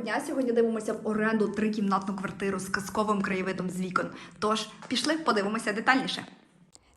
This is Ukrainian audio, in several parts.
дня. Сьогодні дивимося в оренду трикімнатну квартиру з казковим краєвидом з вікон. Тож пішли, подивимося детальніше.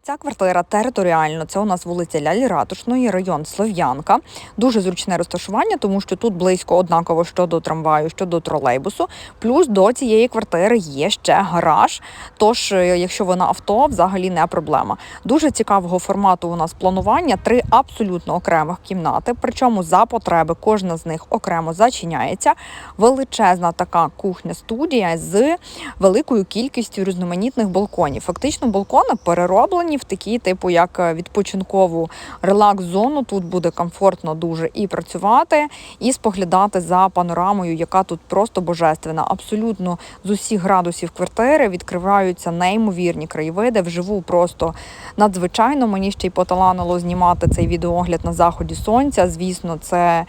Ця квартира територіально, це у нас вулиця Лялі Ратушної, район Слов'янка. Дуже зручне розташування, тому що тут близько однаково щодо трамваю, щодо тролейбусу. Плюс до цієї квартири є ще гараж. Тож, е, якщо ви на авто, взагалі не проблема. Дуже цікавого формату у нас планування. Три абсолютно окремих кімнати. Причому за потреби кожна з них окремо зачиняється. Величезна така кухня-студія з великою кількістю різноманітних балконів. Фактично, балкони перероблені в такі, типу, як е, відпочинкову релакс-зону. Тут буде комфортно дуже і працювати, і споглядати за панорамою, яка тут просто божественна. Абсолютно з усіх градусів квартири відкриваються неймовірні краєвиди. Вживу просто надзвичайно. Мені ще й поталанило знімати цей відеогляд на заході сонця. Звісно, це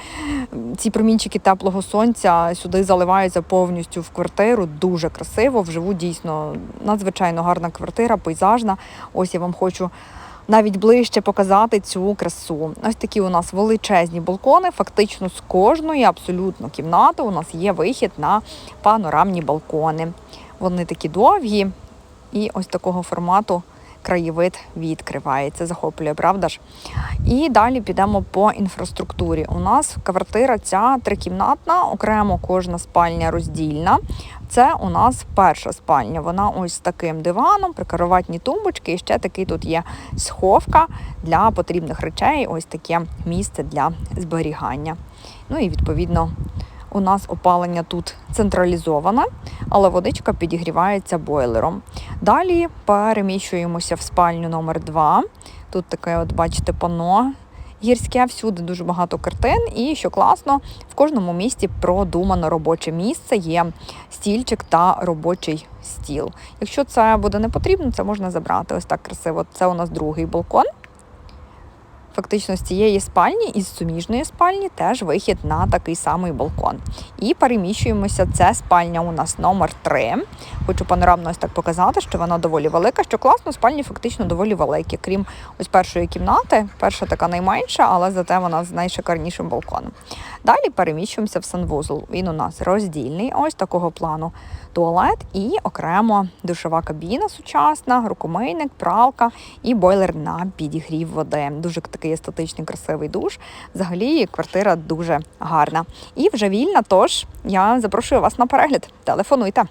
ці промінчики теплого сонця сюди заливаються повністю в квартиру. Дуже красиво. Вживу дійсно надзвичайно гарна квартира, пейзажна. Ось я вам хочу. Навіть ближче показати цю красу. Ось такі у нас величезні балкони. Фактично з кожної абсолютно кімнати у нас є вихід на панорамні балкони. Вони такі довгі, і ось такого формату краєвид відкривається. Захоплює, правда ж? І далі підемо по інфраструктурі. У нас квартира ця трикімнатна, окремо кожна спальня роздільна. Це у нас перша спальня. Вона ось з таким диваном, прикроватні тумбочки, і ще такий тут є сховка для потрібних речей. Ось таке місце для зберігання. Ну і відповідно. У нас опалення тут централізоване, але водичка підігрівається бойлером. Далі переміщуємося в спальню номер 2 Тут таке, от бачите, пано гірське, всюди дуже багато картин. І що класно, в кожному місті продумано робоче місце, є стільчик та робочий стіл. Якщо це буде не потрібно, це можна забрати. Ось так красиво. Це у нас другий балкон. Фактично з цієї спальні і з суміжної спальні теж вихід на такий самий балкон. І переміщуємося. Це спальня у нас номер 3. Хочу панорамно ось так показати, що вона доволі велика. Що класно, спальні фактично доволі великі. Крім ось першої кімнати. Перша така найменша, але зате вона з найшикарнішим балконом. Далі переміщуємося в санвузол. Він у нас роздільний, ось такого плану туалет і окремо душова кабіна сучасна, рукомийник, пралка і бойлер на підігрів води. Дуже такий естетичний, красивий душ. Взагалі квартира дуже гарна. І вже вільна, тож я запрошую вас на перегляд. Телефонуйте.